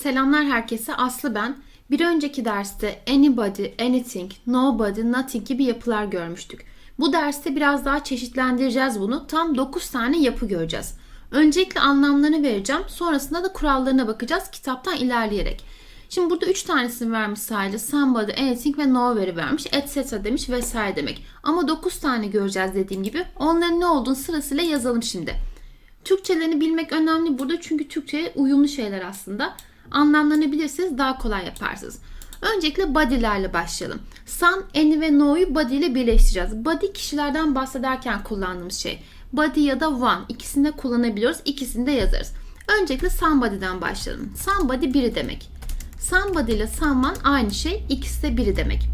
Selamlar herkese. Aslı ben. Bir önceki derste anybody, anything, nobody, nothing gibi yapılar görmüştük. Bu derste biraz daha çeşitlendireceğiz bunu. Tam 9 tane yapı göreceğiz. Öncelikle anlamlarını vereceğim. Sonrasında da kurallarına bakacağız kitaptan ilerleyerek. Şimdi burada 3 tanesini vermiş sadece. Somebody, anything ve nowhere vermiş. Etc. demiş vesaire demek. Ama 9 tane göreceğiz dediğim gibi. Onların ne olduğunu sırasıyla yazalım şimdi. Türkçelerini bilmek önemli burada çünkü Türkçe'ye uyumlu şeyler aslında. Anlamlarını bilirseniz daha kolay yaparsınız. Öncelikle body'lerle başlayalım. Some, any ve no'yu body ile birleştireceğiz. Body kişilerden bahsederken kullandığımız şey. Body ya da one ikisini de kullanabiliyoruz. İkisini de yazarız. Öncelikle somebody'den başlayalım. Somebody biri demek. Somebody ile someone aynı şey. İkisi de biri demek.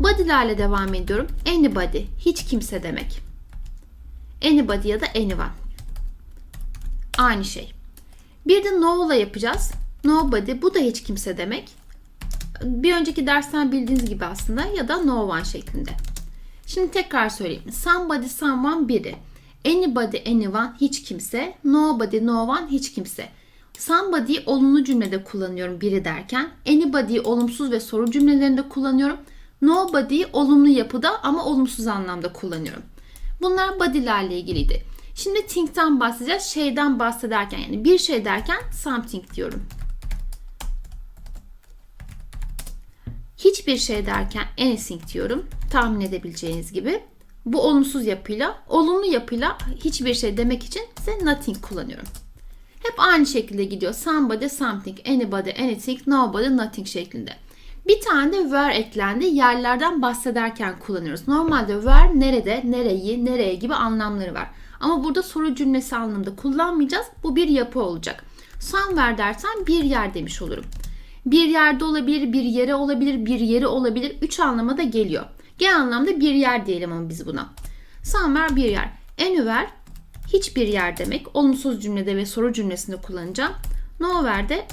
Body'lerle devam ediyorum. Anybody hiç kimse demek. Anybody ya da anyone. Aynı şey. Bir de no'la yapacağız. Nobody bu da hiç kimse demek. Bir önceki dersten bildiğiniz gibi aslında ya da no one şeklinde. Şimdi tekrar söyleyeyim. Somebody, someone biri. Anybody, anyone hiç kimse. Nobody, no one hiç kimse. Somebody olumlu cümlede kullanıyorum biri derken. Anybody olumsuz ve soru cümlelerinde kullanıyorum. Nobody olumlu yapıda ama olumsuz anlamda kullanıyorum. Bunlar body'lerle ilgiliydi. Şimdi think'ten bahsedeceğiz. Şeyden bahsederken yani bir şey derken something diyorum. Hiçbir şey derken anything diyorum. Tahmin edebileceğiniz gibi. Bu olumsuz yapıyla, olumlu yapıyla hiçbir şey demek için ise nothing kullanıyorum. Hep aynı şekilde gidiyor. Somebody, something, anybody, anything, nobody, nothing şeklinde. Bir tane de where eklendi. Yerlerden bahsederken kullanıyoruz. Normalde where nerede, nereyi, nereye gibi anlamları var. Ama burada soru cümlesi anlamında kullanmayacağız. Bu bir yapı olacak. Somewhere dersen bir yer demiş olurum. Bir yerde olabilir, bir yere olabilir, bir yeri olabilir. Üç anlama da geliyor. Genel anlamda bir yer diyelim ama biz buna. Somewhere bir yer. Anywhere hiçbir yer demek. Olumsuz cümlede ve soru cümlesinde kullanacağım. Nowhere de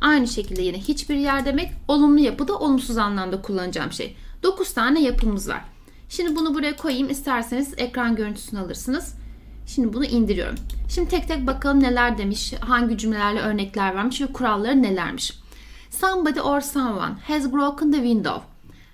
aynı şekilde yine hiçbir yer demek. Olumlu yapıda olumsuz anlamda kullanacağım şey. 9 tane yapımız var. Şimdi bunu buraya koyayım. İsterseniz ekran görüntüsünü alırsınız. Şimdi bunu indiriyorum. Şimdi tek tek bakalım neler demiş, hangi cümlelerle örnekler vermiş ve kuralları nelermiş. Somebody or someone has broken the window.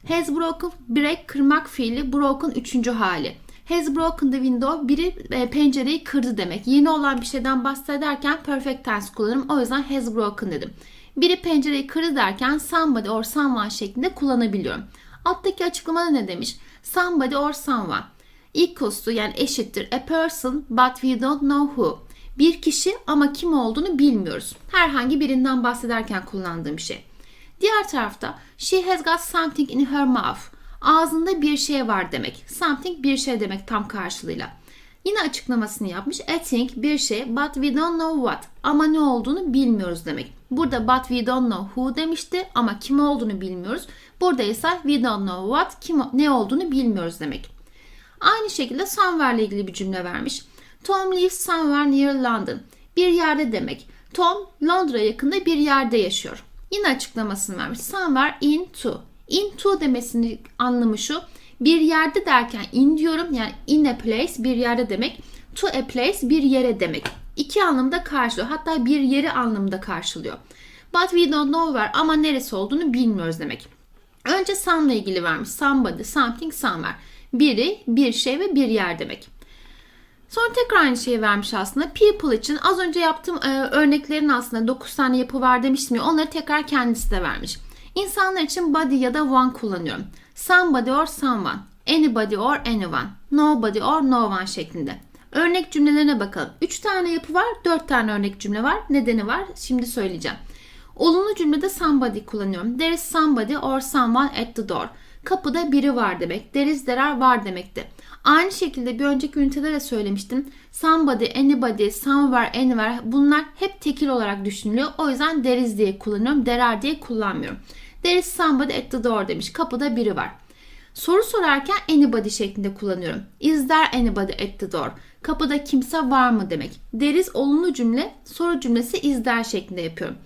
Has broken, break, kırmak fiili, broken üçüncü hali. Has broken the window, biri e, pencereyi kırdı demek. Yeni olan bir şeyden bahsederken perfect tense kullanırım. O yüzden has broken dedim. Biri pencereyi kırdı derken somebody or someone şeklinde kullanabiliyorum. Alttaki açıklamada ne demiş? Somebody or someone equals to yani eşittir a person but we don't know who. Bir kişi ama kim olduğunu bilmiyoruz. Herhangi birinden bahsederken kullandığım şey. Diğer tarafta she has got something in her mouth. Ağzında bir şey var demek. Something bir şey demek tam karşılığıyla. Yine açıklamasını yapmış. A thing bir şey but we don't know what. Ama ne olduğunu bilmiyoruz demek. Burada but we don't know who demişti ama kim olduğunu bilmiyoruz. Burada ise we don't know what kim ne olduğunu bilmiyoruz demek. Aynı şekilde somewhere ile ilgili bir cümle vermiş. Tom lives somewhere near London. Bir yerde demek. Tom Londra yakında bir yerde yaşıyor. Yine açıklamasını vermiş. Somewhere into. Into demesinin anlamı şu. Bir yerde derken in diyorum. Yani in a place bir yerde demek. To a place bir yere demek. İki anlamda karşılıyor. Hatta bir yeri anlamında karşılıyor. But we don't know where ama neresi olduğunu bilmiyoruz demek. Önce some ile ilgili vermiş. Somebody, something, somewhere. Biri, bir şey ve bir yer demek. Sonra tekrar aynı şeyi vermiş aslında. People için az önce yaptığım e, örneklerin aslında 9 tane yapı var demiştim ya onları tekrar kendisi de vermiş. İnsanlar için body ya da one kullanıyorum. Somebody or someone. Anybody or anyone. Nobody or no one şeklinde. Örnek cümlelerine bakalım. 3 tane yapı var, 4 tane örnek cümle var. Nedeni var. Şimdi söyleyeceğim. Olumlu cümlede somebody kullanıyorum. There is somebody or someone at the door. Kapıda biri var demek. There is there are var demekti. Aynı şekilde bir önceki ünitede de söylemiştim. Somebody, anybody, somewhere, anywhere bunlar hep tekil olarak düşünülüyor. O yüzden there is diye kullanıyorum. There are diye kullanmıyorum. There is somebody at the door demiş. Kapıda biri var. Soru sorarken anybody şeklinde kullanıyorum. Is there anybody at the door? Kapıda kimse var mı demek. There is olumlu cümle, soru cümlesi is there şeklinde yapıyorum.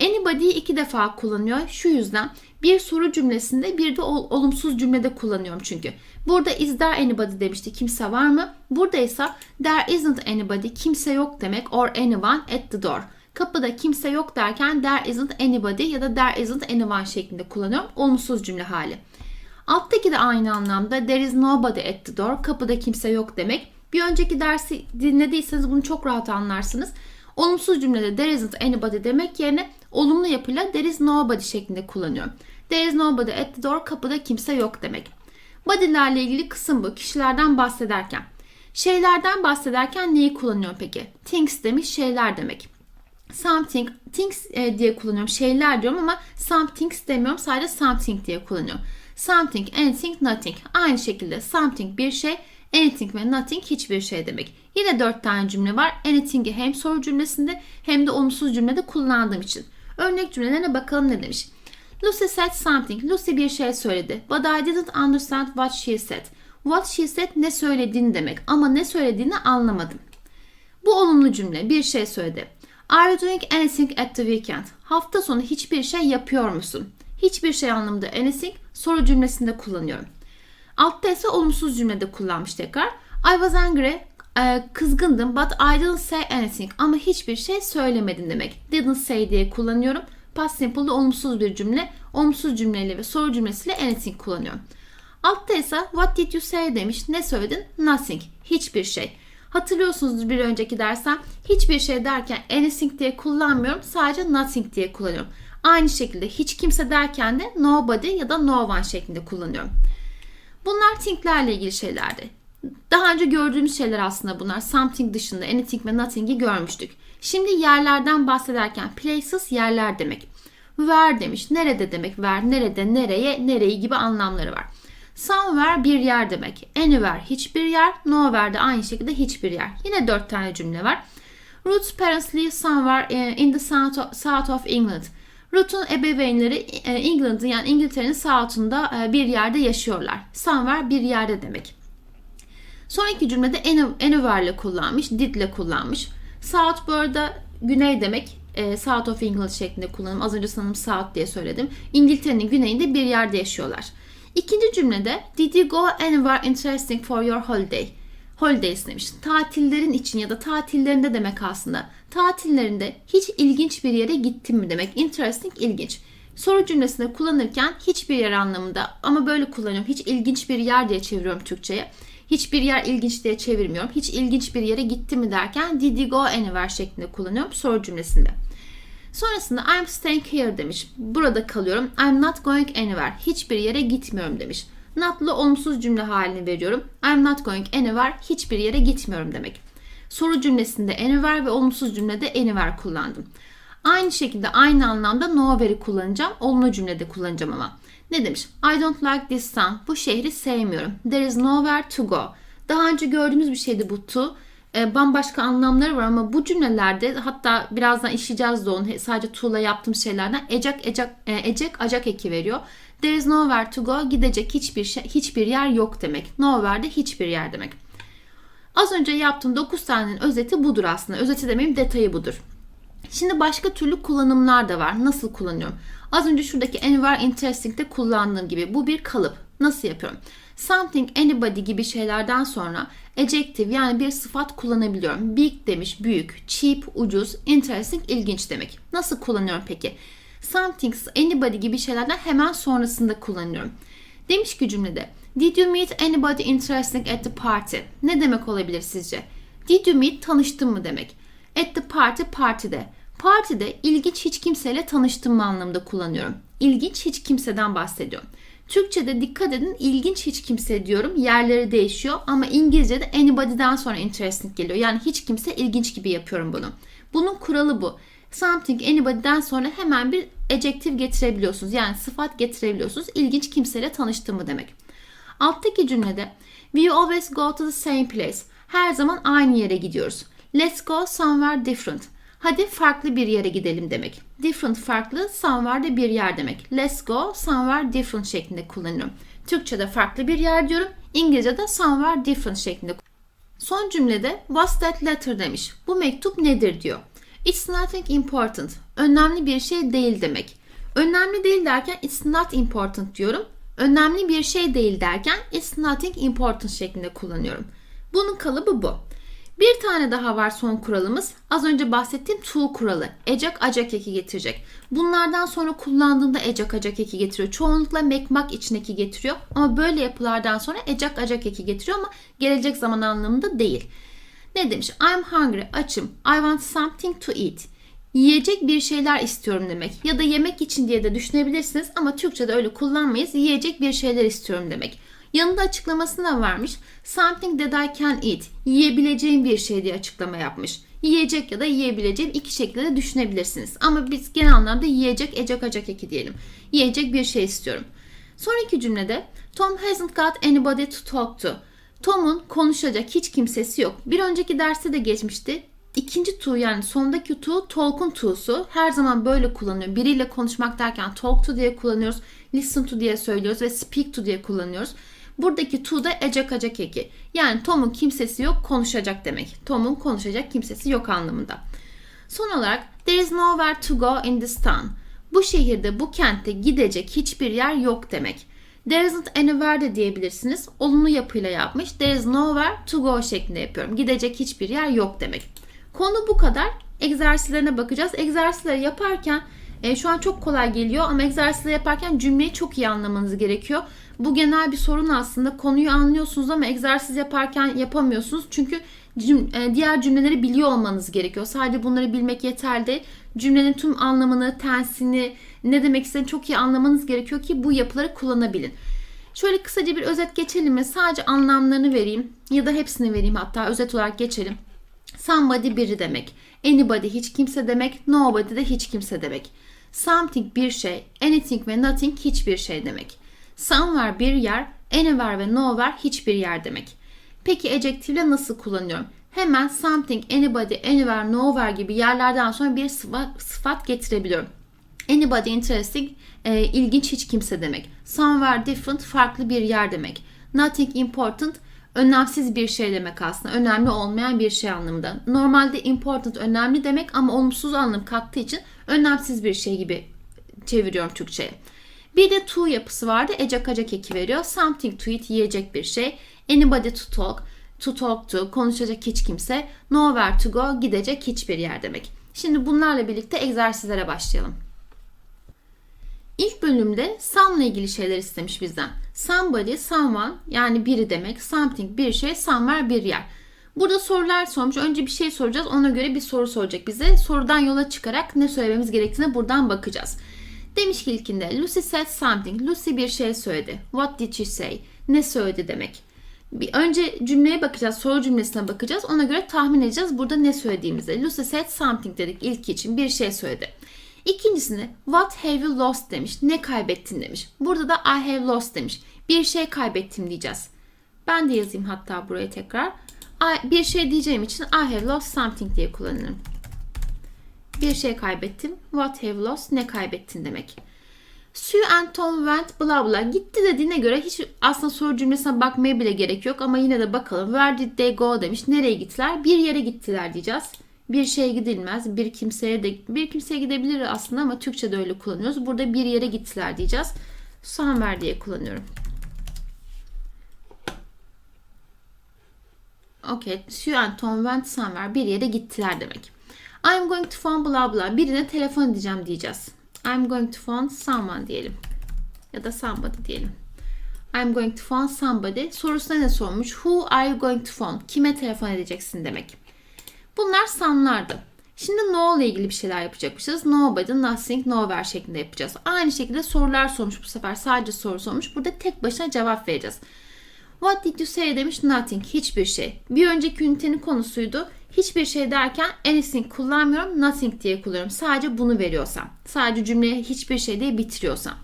Anybody'yi iki defa kullanıyor. Şu yüzden bir soru cümlesinde bir de ol, olumsuz cümlede kullanıyorum çünkü. Burada is there anybody demişti. Kimse var mı? Burada ise there isn't anybody. Kimse yok demek. Or anyone at the door. Kapıda kimse yok derken there isn't anybody ya da there isn't anyone şeklinde kullanıyorum. Olumsuz cümle hali. Alttaki de aynı anlamda there is nobody at the door. Kapıda kimse yok demek. Bir önceki dersi dinlediyseniz bunu çok rahat anlarsınız. Olumsuz cümlede there isn't anybody demek yerine olumlu yapıyla there is nobody şeklinde kullanıyorum. There is nobody at the door. Kapıda kimse yok demek. Body'lerle ilgili kısım bu. Kişilerden bahsederken. Şeylerden bahsederken neyi kullanıyorum peki? Things demiş şeyler demek. Something, things e, diye kullanıyorum. Şeyler diyorum ama somethings demiyorum. Sadece something diye kullanıyorum. Something, anything, nothing. Aynı şekilde something bir şey, anything ve nothing hiçbir şey demek. Yine dört tane cümle var. Anything'i hem soru cümlesinde hem de olumsuz cümlede kullandığım için. Örnek cümlelerine bakalım ne demiş. Lucy said something. Lucy bir şey söyledi. But I didn't understand what she said. What she said ne söylediğini demek ama ne söylediğini anlamadım. Bu olumlu cümle. Bir şey söyledi. Are you doing anything at the weekend? Hafta sonu hiçbir şey yapıyor musun? Hiçbir şey anlamında anything soru cümlesinde kullanıyorum. Altta ise olumsuz cümlede kullanmış tekrar. I was angry. E, kızgındım but I didn't say anything. Ama hiçbir şey söylemedim demek. Didn't say diye kullanıyorum. Past simple'da olumsuz bir cümle. Olumsuz cümleyle ve soru cümlesiyle anything kullanıyorum. Altta ise what did you say demiş. Ne söyledin? Nothing. Hiçbir şey. Hatırlıyorsunuz bir önceki dersten hiçbir şey derken anything diye kullanmıyorum. Sadece nothing diye kullanıyorum. Aynı şekilde hiç kimse derken de nobody ya da no one şeklinde kullanıyorum. Bunlar think'lerle ilgili şeylerdi. Daha önce gördüğümüz şeyler aslında bunlar. Something dışında anything ve nothing'i görmüştük. Şimdi yerlerden bahsederken places yerler demek. Where demiş. Nerede demek. Where nerede, nereye, nereyi gibi anlamları var. Somewhere bir yer demek. Anywhere hiçbir yer. Nowhere de aynı şekilde hiçbir yer. Yine dört tane cümle var. Ruth's parents live somewhere in the south of, England. Ruth'un ebeveynleri eh, England'ın yani İngiltere'nin south'unda eh, bir yerde yaşıyorlar. Somewhere bir yerde demek. Sonraki cümlede any- anywhere ile kullanmış, did ile kullanmış. South bu arada güney demek. E, South of England şeklinde kullanım. Az önce sanırım South diye söyledim. İngiltere'nin güneyinde bir yerde yaşıyorlar. İkinci cümlede Did you go anywhere interesting for your holiday? Holidays demiş. Tatillerin için ya da tatillerinde demek aslında. Tatillerinde hiç ilginç bir yere gittin mi demek. Interesting ilginç. Soru cümlesinde kullanırken hiçbir yer anlamında ama böyle kullanıyorum. Hiç ilginç bir yer diye çeviriyorum Türkçe'ye. Hiçbir yer ilginç diye çevirmiyorum. Hiç ilginç bir yere gitti mi derken did you go anywhere şeklinde kullanıyorum soru cümlesinde. Sonrasında I'm staying here demiş. Burada kalıyorum. I'm not going anywhere. Hiçbir yere gitmiyorum demiş. Not'la olumsuz cümle halini veriyorum. I'm not going anywhere. Hiçbir yere gitmiyorum demek. Soru cümlesinde anywhere ve olumsuz cümlede anywhere kullandım. Aynı şekilde aynı anlamda nowhere'i kullanacağım. Olumlu cümlede kullanacağım ama. Ne demiş? I don't like this town. Bu şehri sevmiyorum. There is nowhere to go. Daha önce gördüğümüz bir şeydi bu to. E, bambaşka anlamları var ama bu cümlelerde hatta birazdan işleyeceğiz de onu sadece to'la yaptığım şeylerden ecek ecek e, ecek acak eki veriyor. There is nowhere to go. Gidecek hiçbir şey hiçbir yer yok demek. Nowhere de hiçbir yer demek. Az önce yaptığım 9 tanenin özeti budur aslında. Özeti demeyeyim detayı budur. Şimdi başka türlü kullanımlar da var. Nasıl kullanıyorum? Az önce şuradaki anywhere interesting'de kullandığım gibi bu bir kalıp. Nasıl yapıyorum? Something, anybody gibi şeylerden sonra adjective yani bir sıfat kullanabiliyorum. Big demiş büyük, cheap ucuz, interesting ilginç demek. Nasıl kullanıyorum peki? Something, anybody gibi şeylerden hemen sonrasında kullanıyorum. Demiş ki cümlede Did you meet anybody interesting at the party? Ne demek olabilir sizce? Did you meet tanıştın mı demek. At the party partide. Partide ilginç hiç kimseyle tanıştım mı anlamında kullanıyorum. İlginç hiç kimseden bahsediyorum. Türkçe'de dikkat edin ilginç hiç kimse diyorum. Yerleri değişiyor ama İngilizce'de anybody'den sonra interesting geliyor. Yani hiç kimse ilginç gibi yapıyorum bunu. Bunun kuralı bu. Something anybody'den sonra hemen bir adjective getirebiliyorsunuz. Yani sıfat getirebiliyorsunuz. İlginç kimseyle tanıştığımı demek. Alttaki cümlede We always go to the same place. Her zaman aynı yere gidiyoruz. Let's go somewhere different. Hadi farklı bir yere gidelim demek. Different farklı, somewhere de bir yer demek. Let's go somewhere different şeklinde kullanıyorum. Türkçe'de farklı bir yer diyorum. İngilizce'de somewhere different şeklinde. Son cümlede what's that letter demiş. Bu mektup nedir diyor. It's nothing important. Önemli bir şey değil demek. Önemli değil derken it's not important diyorum. Önemli bir şey değil derken it's nothing important şeklinde kullanıyorum. Bunun kalıbı bu. Bir tane daha var son kuralımız. Az önce bahsettiğim to kuralı. Ecek acak eki getirecek. Bunlardan sonra kullandığında ecek acak eki getiriyor. Çoğunlukla mekmak içindeki getiriyor. Ama böyle yapılardan sonra ecek acak eki getiriyor ama gelecek zaman anlamında değil. Ne demiş? I'm hungry, açım. I want something to eat. Yiyecek bir şeyler istiyorum demek. Ya da yemek için diye de düşünebilirsiniz ama Türkçe'de öyle kullanmayız. Yiyecek bir şeyler istiyorum demek. Yanında açıklamasını da vermiş. Something that I can eat. Yiyebileceğim bir şey diye açıklama yapmış. Yiyecek ya da yiyebileceğim iki şekilde de düşünebilirsiniz. Ama biz genel anlamda yiyecek, ecek, acak eki diyelim. Yiyecek bir şey istiyorum. Sonraki cümlede Tom hasn't got anybody to talk to. Tom'un konuşacak hiç kimsesi yok. Bir önceki derste de geçmişti. İkinci to yani sondaki to talk'un to'su her zaman böyle kullanıyor. Biriyle konuşmak derken talk to diye kullanıyoruz. Listen to diye söylüyoruz ve speak to diye kullanıyoruz. Buradaki to da ecek acak eki. Yani Tom'un kimsesi yok konuşacak demek. Tom'un konuşacak kimsesi yok anlamında. Son olarak there is nowhere to go in this town. Bu şehirde bu kentte gidecek hiçbir yer yok demek. There isn't anywhere de diyebilirsiniz. Olumlu yapıyla yapmış. There is nowhere to go şeklinde yapıyorum. Gidecek hiçbir yer yok demek. Konu bu kadar. Egzersizlerine bakacağız. Egzersizleri yaparken e, şu an çok kolay geliyor ama egzersizleri yaparken cümleyi çok iyi anlamanız gerekiyor. Bu genel bir sorun aslında. Konuyu anlıyorsunuz ama egzersiz yaparken yapamıyorsunuz. Çünkü cüm, e, diğer cümleleri biliyor olmanız gerekiyor. Sadece bunları bilmek yeterli değil. Cümlenin tüm anlamını, tensini, ne demek istediğini çok iyi anlamanız gerekiyor ki bu yapıları kullanabilin. Şöyle kısaca bir özet geçelim mi? Sadece anlamlarını vereyim ya da hepsini vereyim hatta özet olarak geçelim. Somebody biri demek. Anybody hiç kimse demek. Nobody de hiç kimse demek. Something bir şey. Anything ve nothing hiçbir şey demek. Somewhere bir yer. Anywhere ve nowhere hiçbir yer demek. Peki ejektifle nasıl kullanıyorum? Hemen something, anybody, anywhere, nowhere gibi yerlerden sonra bir sıfat getirebiliyorum. Anybody interesting, e, ilginç hiç kimse demek. Somewhere different, farklı bir yer demek. Nothing important, önemsiz bir şey demek aslında. Önemli olmayan bir şey anlamında. Normalde important önemli demek ama olumsuz anlam kattığı için önemsiz bir şey gibi çeviriyorum Türkçe'ye. Bir de to yapısı vardı. Ecek acak eki veriyor. Something to eat yiyecek bir şey. Anybody to talk. To talk to konuşacak hiç kimse. Nowhere to go gidecek hiçbir yer demek. Şimdi bunlarla birlikte egzersizlere başlayalım. İlk bölümde some ile ilgili şeyler istemiş bizden. Somebody, someone yani biri demek. Something bir şey, somewhere bir yer. Burada sorular sormuş. Önce bir şey soracağız. Ona göre bir soru soracak bize. Sorudan yola çıkarak ne söylememiz gerektiğine buradan bakacağız. Demiş ki ilkinde Lucy said something. Lucy bir şey söyledi. What did she say? Ne söyledi demek. Bir önce cümleye bakacağız. Soru cümlesine bakacağız. Ona göre tahmin edeceğiz burada ne söylediğimizi. Lucy said something dedik ilk için. Bir şey söyledi. İkincisini what have you lost demiş. Ne kaybettin demiş. Burada da I have lost demiş. Bir şey kaybettim diyeceğiz. Ben de yazayım hatta buraya tekrar. I, bir şey diyeceğim için I have lost something diye kullanırım. Bir şey kaybettim. What have lost? Ne kaybettin demek. Sue and Tom went bla bla. Gitti dediğine göre hiç aslında soru cümlesine bakmaya bile gerek yok ama yine de bakalım. Where did they go demiş. Nereye gittiler? Bir yere gittiler diyeceğiz. Bir şeye gidilmez. Bir kimseye de bir kimseye gidebilir aslında ama Türkçe'de öyle kullanıyoruz. Burada bir yere gittiler diyeceğiz. Somewhere diye kullanıyorum. Okay. Sue and Tom went somewhere. Bir yere gittiler demek. I'm going to phone bla bla. Birine telefon edeceğim diyeceğiz. I'm going to phone someone diyelim. Ya da somebody diyelim. I'm going to phone somebody. Sorusuna ne sormuş? Who are you going to phone? Kime telefon edeceksin demek. Bunlar sanlardı. Şimdi no ile ilgili bir şeyler yapacakmışız. Nobody, nothing, nowhere şeklinde yapacağız. Aynı şekilde sorular sormuş bu sefer. Sadece soru sormuş. Burada tek başına cevap vereceğiz. What did you say demiş. Nothing. Hiçbir şey. Bir önceki ünitenin konusuydu. Hiçbir şey derken anything kullanmıyorum. Nothing diye kullanıyorum. Sadece bunu veriyorsam. Sadece cümleye hiçbir şey diye bitiriyorsam.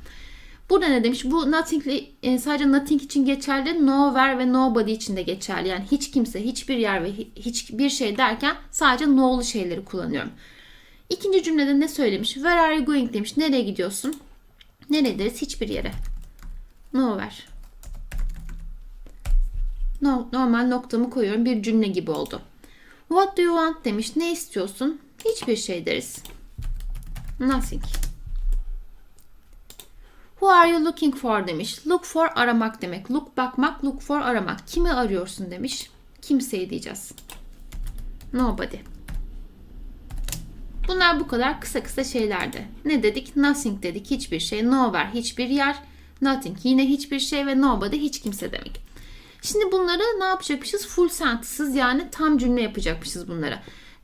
Burada ne demiş? Bu nothing sadece nothing için geçerli. Nowhere ve nobody için de geçerli. Yani hiç kimse, hiçbir yer ve hiçbir şey derken sadece no'lu şeyleri kullanıyorum. İkinci cümlede ne söylemiş? Where are you going demiş. Nereye gidiyorsun? Nereye deriz? Hiçbir yere. Nowhere. No, normal noktamı koyuyorum. Bir cümle gibi oldu. What do you want demiş. Ne istiyorsun? Hiçbir şey deriz. Nothing. Who are you looking for demiş. Look for aramak demek. Look bakmak, look for aramak. Kimi arıyorsun demiş. Kimseyi diyeceğiz. Nobody. Bunlar bu kadar kısa kısa şeylerdi. Ne dedik? Nothing dedik. Hiçbir şey. Nowhere hiçbir yer. Nothing yine hiçbir şey ve nobody hiç kimse demek. Şimdi bunları ne yapacakmışız? Full sentences yani tam cümle yapacakmışız bunları.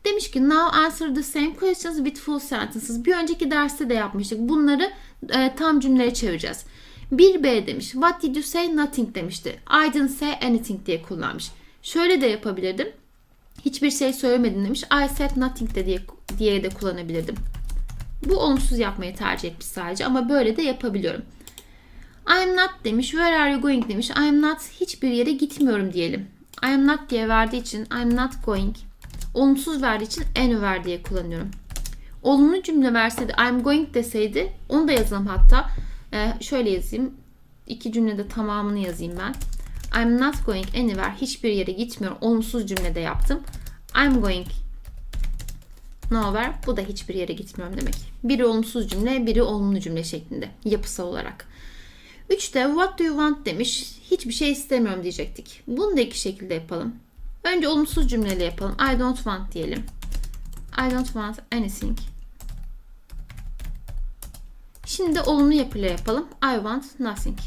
Demiş ki now answer the same questions with full sentences. Bir önceki derste de yapmıştık. Bunları e, tam cümleye çevireceğiz. 1B demiş. What did you say? Nothing demişti. I didn't say anything diye kullanmış. Şöyle de yapabilirdim. Hiçbir şey söylemedin demiş. I said nothing de diye, diye de kullanabilirdim. Bu olumsuz yapmayı tercih etmiş sadece ama böyle de yapabiliyorum. I'm not demiş. Where are you going demiş. I'm not hiçbir yere gitmiyorum diyelim. I'm not diye verdiği için I'm not going. Olumsuz verdiği için anywhere diye kullanıyorum. Olumlu cümle verseydi I'm going deseydi onu da yazalım hatta. Ee, şöyle yazayım. İki cümlede tamamını yazayım ben. I'm not going anywhere. Hiçbir yere gitmiyorum. Olumsuz cümlede yaptım. I'm going nowhere. Bu da hiçbir yere gitmiyorum demek. Biri olumsuz cümle, biri olumlu cümle şeklinde yapısal olarak. Üçte what do you want demiş. Hiçbir şey istemiyorum diyecektik. Bunu da iki şekilde yapalım. Önce olumsuz cümleyle yapalım. I don't want diyelim. I don't want anything. Şimdi de olumlu yapıyla yapalım. I want nothing.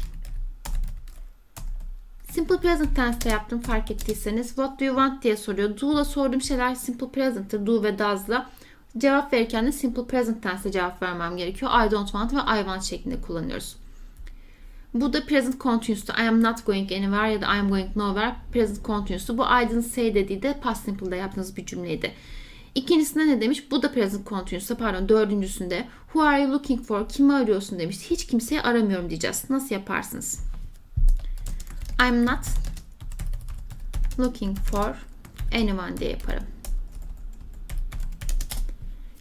Simple present tense'te yaptım fark ettiyseniz. What do you want diye soruyor. Do'la sorduğum şeyler simple present'tır. Do ve does'la. Cevap verirken de simple present tense'e cevap vermem gerekiyor. I don't want ve I want şeklinde kullanıyoruz. Bu da present continuous'tu. I am not going anywhere ya da I am going nowhere. Present continuous'tu. Bu I didn't say dediği de past simple'da yaptığınız bir cümleydi. İkincisinde ne demiş? Bu da present continuous'ta pardon dördüncüsünde. Who are you looking for? Kimi arıyorsun demiş. Hiç kimseyi aramıyorum diyeceğiz. Nasıl yaparsınız? I'm not looking for anyone diye yaparım.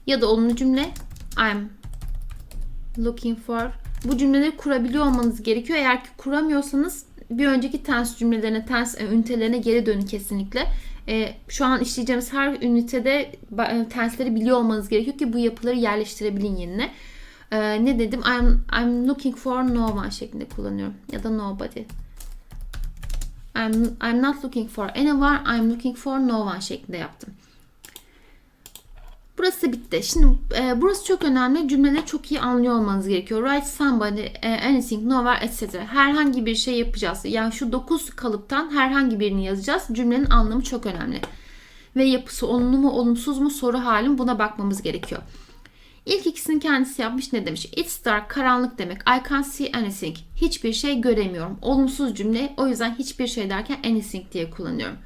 Ya da olumlu cümle I'm looking for bu cümleleri kurabiliyor olmanız gerekiyor. Eğer ki kuramıyorsanız bir önceki tens cümlelerine, tens e, ünitelerine geri dönün kesinlikle. E, şu an işleyeceğimiz her ünitede e, tensleri biliyor olmanız gerekiyor ki bu yapıları yerleştirebilin yerine. Ne dedim? I'm, I'm looking for no one şeklinde kullanıyorum. Ya da nobody. I'm, I'm not looking for anyone. I'm looking for no one şeklinde yaptım. Burası bitti. Şimdi e, burası çok önemli. Cümleleri çok iyi anlıyor olmanız gerekiyor. Write somebody, e, anything, nowhere, etc. Herhangi bir şey yapacağız. Yani şu 9 kalıptan herhangi birini yazacağız. Cümlenin anlamı çok önemli. Ve yapısı olumlu mu olumsuz mu soru halim buna bakmamız gerekiyor. İlk ikisini kendisi yapmış ne demiş? It's dark, karanlık demek. I can't see anything. Hiçbir şey göremiyorum. Olumsuz cümle. O yüzden hiçbir şey derken anything diye kullanıyorum.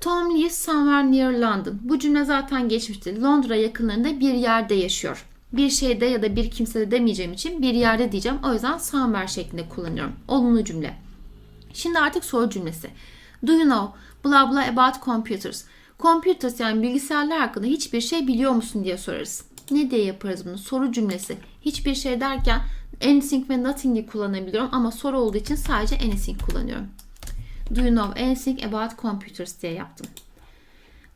Tom somewhere near London. Bu cümle zaten geçmişti. Londra yakınlarında bir yerde yaşıyor. Bir şeyde ya da bir kimsede demeyeceğim için bir yerde diyeceğim. O yüzden somewhere şeklinde kullanıyorum. Olumlu cümle. Şimdi artık soru cümlesi. Do you know blah blah about computers? Computers yani bilgisayarlar hakkında hiçbir şey biliyor musun diye sorarız. Ne diye yaparız bunu? Soru cümlesi. Hiçbir şey derken anything ve nothing'i kullanabiliyorum ama soru olduğu için sadece anything kullanıyorum. Do you know anything about computers diye yaptım.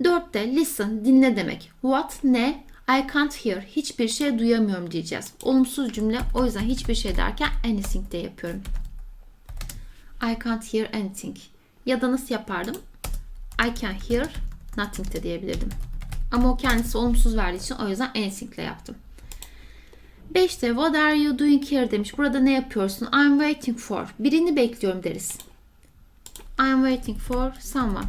Dörtte listen dinle demek. What ne? I can't hear. Hiçbir şey duyamıyorum diyeceğiz. Olumsuz cümle o yüzden hiçbir şey derken anything diye yapıyorum. I can't hear anything. Ya da nasıl yapardım? I can hear nothing de diyebilirdim. Ama o kendisi olumsuz verdiği için o yüzden anything ile yaptım. 5'te what are you doing here demiş. Burada ne yapıyorsun? I'm waiting for. Birini bekliyorum deriz. I'm waiting for someone.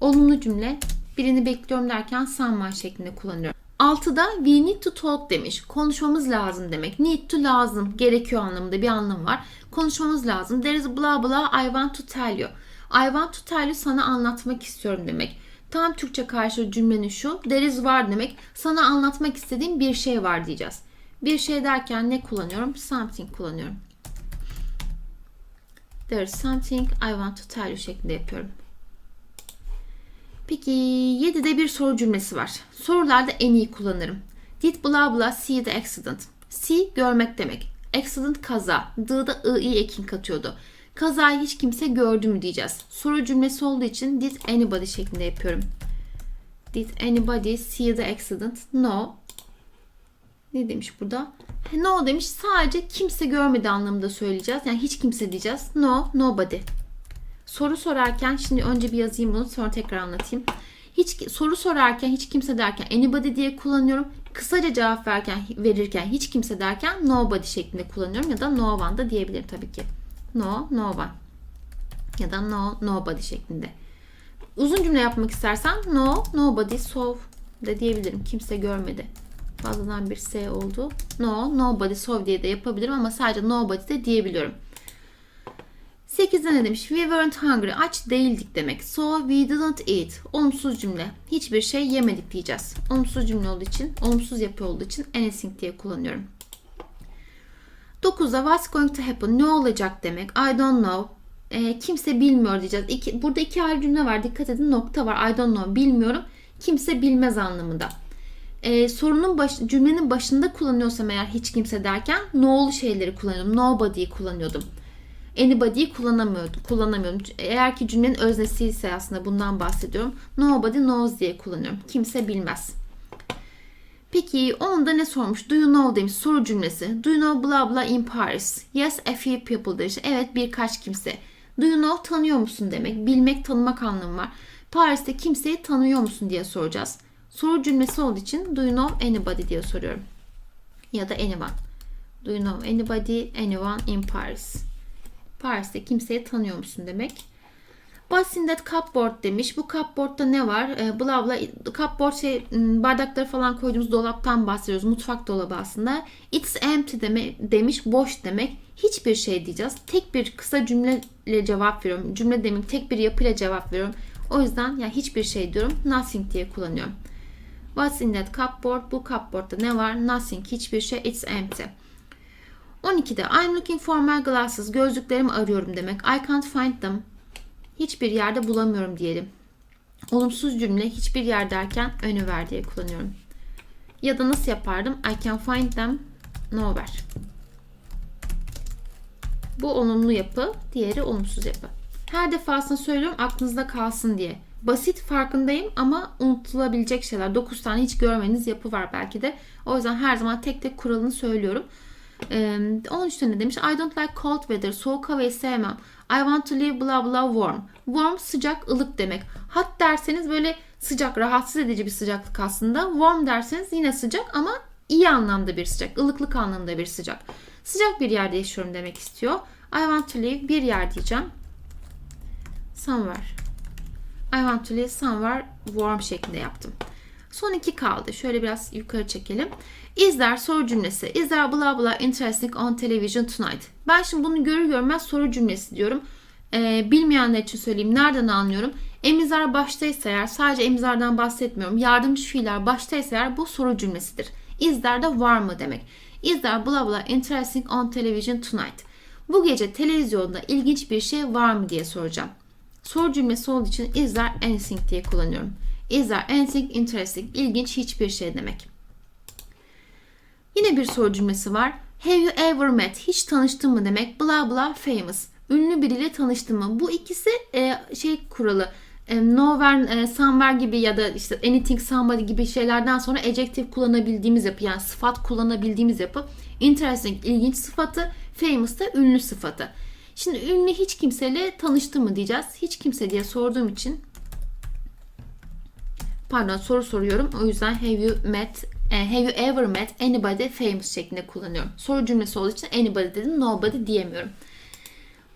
Olumlu cümle. Birini bekliyorum derken someone şeklinde kullanıyorum. 6'da we need to talk demiş. Konuşmamız lazım demek. Need to lazım, gerekiyor anlamında bir anlam var. Konuşmamız lazım. There is blah blah I want to tell you. I want to tell you sana anlatmak istiyorum demek. Tam Türkçe karşılığı cümlenin şu. There is var demek. Sana anlatmak istediğim bir şey var diyeceğiz. Bir şey derken ne kullanıyorum? Something kullanıyorum. There is something I want to tell you şeklinde yapıyorum. Peki 7'de bir soru cümlesi var. Sorularda en iyi kullanırım. Did blah blah see the accident? See görmek demek. Accident kaza. D'da i ekin katıyordu. Kazayı hiç kimse gördü mü diyeceğiz. Soru cümlesi olduğu için did anybody şeklinde yapıyorum. Did anybody see the accident? No. Ne demiş burada? No demiş sadece kimse görmedi anlamında söyleyeceğiz. Yani hiç kimse diyeceğiz. No, nobody. Soru sorarken şimdi önce bir yazayım bunu sonra tekrar anlatayım. Hiç soru sorarken hiç kimse derken anybody diye kullanıyorum. Kısaca cevap verirken, verirken hiç kimse derken nobody şeklinde kullanıyorum ya da no one da diyebilirim tabii ki. No, no one. Ya da no, nobody şeklinde. Uzun cümle yapmak istersen no, nobody saw de diyebilirim. Kimse görmedi. Fazladan bir S oldu. No, nobody saw diye de yapabilirim ama sadece nobody de diyebiliyorum. 8'de ne demiş? We weren't hungry. Aç değildik demek. So we didn't eat. Olumsuz cümle. Hiçbir şey yemedik diyeceğiz. Olumsuz cümle olduğu için, olumsuz yapı olduğu için anything diye kullanıyorum. 9'da what's going to happen? Ne olacak demek. I don't know. E, kimse bilmiyor diyeceğiz. İki, burada iki ayrı cümle var. Dikkat edin nokta var. I don't know. Bilmiyorum. Kimse bilmez anlamında. E, sorunun baş, cümlenin başında kullanıyorsam eğer hiç kimse derken know'lu şeyleri kullanıyordum. Nobody'yi kullanıyordum anybody'yi kullanamıyordum, kullanamıyordum. Eğer ki cümlenin öznesi ise aslında bundan bahsediyorum. Nobody knows diye kullanıyorum. Kimse bilmez. Peki onda ne sormuş? Do you know demiş soru cümlesi. Do you know blah blah in Paris? Yes a few people demiş. Evet birkaç kimse. Do you know tanıyor musun demek. Bilmek tanımak anlamı var. Paris'te kimseyi tanıyor musun diye soracağız. Soru cümlesi olduğu için do you know anybody diye soruyorum. Ya da anyone. Do you know anybody, anyone in Paris? Paris'te kimseyi tanıyor musun demek. What's in that cupboard demiş. Bu cupboard'da ne var? E, bla bla. Cupboard şey bardakları falan koyduğumuz dolaptan bahsediyoruz. Mutfak dolabı aslında. It's empty deme, demiş. Boş demek. Hiçbir şey diyeceğiz. Tek bir kısa cümleyle cevap veriyorum. Cümle demin tek bir yapıyla cevap veriyorum. O yüzden yani hiçbir şey diyorum. Nothing diye kullanıyorum. What's in that cupboard? Bu cupboard'da ne var? Nothing. Hiçbir şey. It's empty. 12'de I'm looking for my glasses. Gözlüklerimi arıyorum demek. I can't find them. Hiçbir yerde bulamıyorum diyelim. Olumsuz cümle hiçbir yer derken önü ver diye kullanıyorum. Ya da nasıl yapardım? I can find them nowhere. Bu olumlu yapı, diğeri olumsuz yapı. Her defasında söylüyorum aklınızda kalsın diye. Basit farkındayım ama unutulabilecek şeyler. 9 tane hiç görmeniz yapı var belki de. O yüzden her zaman tek tek kuralını söylüyorum. Ee, 13'te ne demiş? I don't like cold weather. Soğuk havayı sevmem. I want to live blah blah warm. Warm sıcak, ılık demek. Hot derseniz böyle sıcak, rahatsız edici bir sıcaklık aslında. Warm derseniz yine sıcak ama iyi anlamda bir sıcak. ılıklık anlamda bir sıcak. Sıcak bir yerde yaşıyorum demek istiyor. I want to live bir yer diyeceğim. Somewhere. I want to live somewhere warm şeklinde yaptım. Son iki kaldı. Şöyle biraz yukarı çekelim. İzler soru cümlesi. İzler blah blah interesting on television tonight. Ben şimdi bunu görür görmez soru cümlesi diyorum. Ee, bilmeyenler için söyleyeyim. Nereden anlıyorum? Emizar baştaysa eğer sadece emizardan bahsetmiyorum. Yardımcı fiiller baştaysa eğer bu soru cümlesidir. İzler de var mı demek. İzler blah blah interesting on television tonight. Bu gece televizyonda ilginç bir şey var mı diye soracağım. Soru cümlesi olduğu için izler anything diye kullanıyorum. Is there anything interesting? İlginç hiçbir şey demek. Yine bir soru cümlesi var. Have you ever met? Hiç tanıştın mı demek. Blah blah famous. Ünlü biriyle tanıştın mı? Bu ikisi e, şey kuralı. E, nowhere, e, somewhere gibi ya da işte anything, somebody gibi şeylerden sonra adjective kullanabildiğimiz yapı. Yani sıfat kullanabildiğimiz yapı. Interesting, ilginç sıfatı. Famous da ünlü sıfatı. Şimdi ünlü hiç kimseyle tanıştı mı diyeceğiz. Hiç kimse diye sorduğum için pardon soru soruyorum. O yüzden have you met e, have you ever met anybody famous şeklinde kullanıyorum. Soru cümlesi olduğu için anybody dedim nobody diyemiyorum.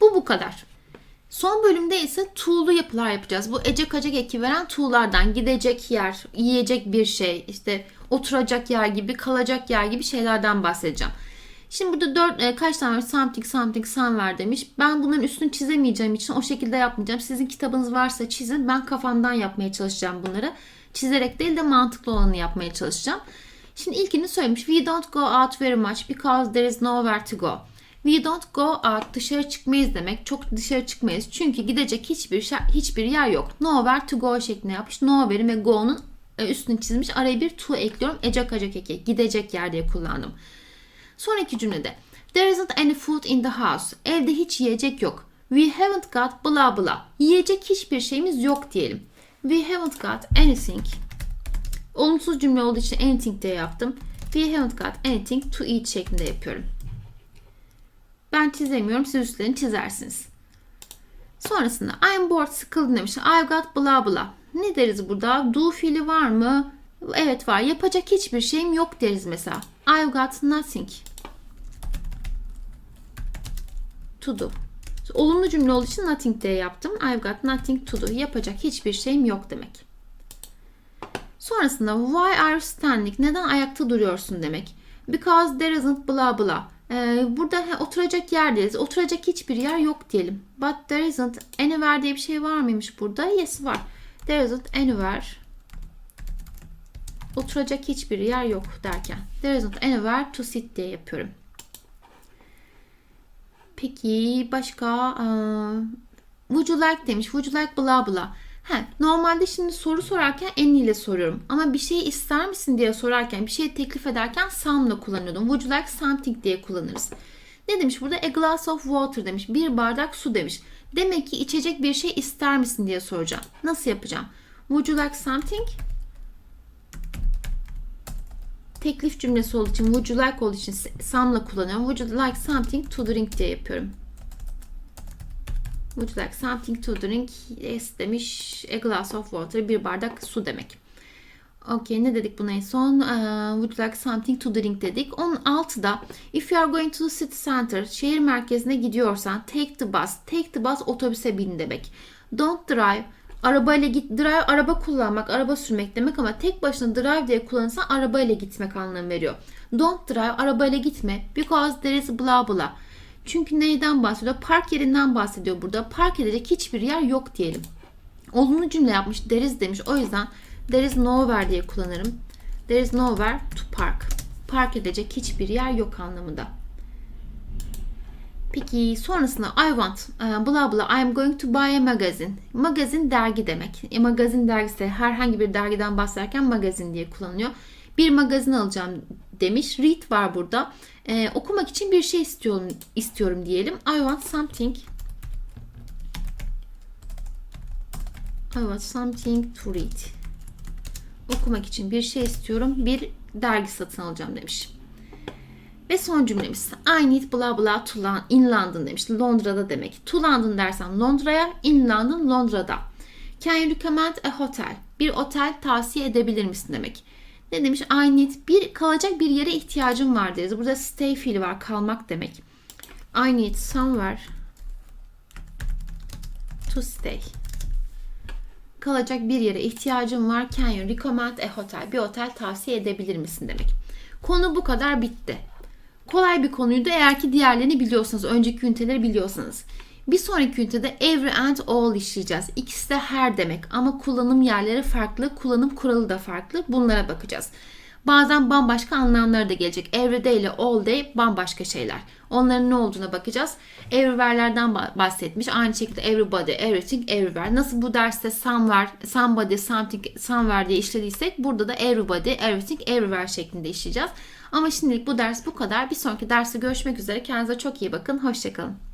Bu bu kadar. Son bölümde ise tool'lu yapılar yapacağız. Bu ecek acek eki veren tool'lardan gidecek yer, yiyecek bir şey, işte oturacak yer gibi, kalacak yer gibi şeylerden bahsedeceğim. Şimdi burada dört, e, kaç tane var? Something, something, somewhere demiş. Ben bunların üstünü çizemeyeceğim için o şekilde yapmayacağım. Sizin kitabınız varsa çizin. Ben kafamdan yapmaya çalışacağım bunları çizerek değil de mantıklı olanı yapmaya çalışacağım. Şimdi ilkini söylemiş. We don't go out very much because there is nowhere to go. We don't go out dışarı çıkmayız demek. Çok dışarı çıkmayız. Çünkü gidecek hiçbir şey, hiçbir yer yok. Nowhere to go şeklinde yapmış. Nowhere'in ve go'nun e, üstünü çizmiş. Araya bir to ekliyorum. Ecek acak eke. Gidecek yer diye kullandım. Sonraki cümlede. There isn't any food in the house. Evde hiç yiyecek yok. We haven't got blah blah. Yiyecek hiçbir şeyimiz yok diyelim. We haven't got anything. Olumsuz cümle olduğu için anything diye yaptım. We haven't got anything to eat şeklinde yapıyorum. Ben çizemiyorum. Siz üstlerini çizersiniz. Sonrasında I'm bored sıkıldım demiş. I've got blah blah. Ne deriz burada? Do fiili var mı? Evet var. Yapacak hiçbir şeyim yok deriz mesela. I've got nothing to do. Olumlu cümle olduğu için nothing diye yaptım. I've got nothing to do. Yapacak hiçbir şeyim yok demek. Sonrasında why are you standing? Neden ayakta duruyorsun demek. Because there isn't blah blah. Ee, burada he, oturacak yer deriz. Oturacak hiçbir yer yok diyelim. But there isn't anywhere diye bir şey var mıymış burada? Yes var. There isn't anywhere. Oturacak hiçbir yer yok derken. There isn't anywhere to sit diye yapıyorum. Peki başka eee, would you like demiş. Would you like blah blah. He, normalde şimdi soru sorarken en ile soruyorum. Ama bir şey ister misin diye sorarken, bir şey teklif ederken some'la kullanıyordum. Would you like something diye kullanırız. Ne demiş burada? A glass of water demiş. Bir bardak su demiş. Demek ki içecek bir şey ister misin diye soracağım. Nasıl yapacağım? Would you like something? Teklif cümlesi olduğu için, would you like olduğu için some'la kullanıyorum. Would you like something to drink diye yapıyorum. Would you like something to drink? Yes demiş. A glass of water. Bir bardak su demek. Okey ne dedik buna en son? Ee, would you like something to drink dedik. Onun altı da if you are going to the city center şehir merkezine gidiyorsan take the bus. Take the bus otobüse bin demek. Don't drive arabayla git. Drive araba kullanmak, araba sürmek demek ama tek başına drive diye kullanırsan arabayla gitmek anlamı veriyor. Don't drive arabayla gitme because there is blah blah. Çünkü neyden bahsediyor? Park yerinden bahsediyor burada. Park edecek hiçbir yer yok diyelim. Olumlu cümle yapmış. Deriz demiş. O yüzden there is nowhere diye kullanırım. There is nowhere to park. Park edecek hiçbir yer yok anlamında. Peki sonrasında I want e, blah blah I am going to buy a magazine. Magazin dergi demek. E, magazin dergisi herhangi bir dergiden bahsederken magazin diye kullanılıyor. Bir magazin alacağım demiş. Read var burada. E, okumak için bir şey istiyorum istiyorum diyelim. I want something. I want something to read. Okumak için bir şey istiyorum. Bir dergi satın alacağım demiş. Ve son cümlemiz I need blah blah to Lon- in London demiş. Londra'da demek. To London dersen Londra'ya, in London Londra'da. Can you recommend a hotel? Bir otel tavsiye edebilir misin demek. Ne demiş? I need bir kalacak bir yere ihtiyacım var deriz. Burada stay fiili var kalmak demek. I need somewhere to stay. Kalacak bir yere ihtiyacım var. Can you recommend a hotel? Bir otel tavsiye edebilir misin demek. Konu bu kadar bitti. Kolay bir konuydu eğer ki diğerlerini biliyorsanız, önceki üniteleri biliyorsanız. Bir sonraki ünitede every and all işleyeceğiz. İkisi de her demek ama kullanım yerleri farklı, kullanım kuralı da farklı. Bunlara bakacağız. Bazen bambaşka anlamları da gelecek. Every day ile all day bambaşka şeyler. Onların ne olduğuna bakacağız. Everywhere'lerden bahsetmiş. Aynı şekilde everybody, everything, everywhere. Nasıl bu derste somewhere, somebody, something, somewhere diye işlediysek burada da everybody, everything, everywhere şeklinde işleyeceğiz. Ama şimdilik bu ders bu kadar. Bir sonraki derste görüşmek üzere. Kendinize çok iyi bakın. Hoşçakalın.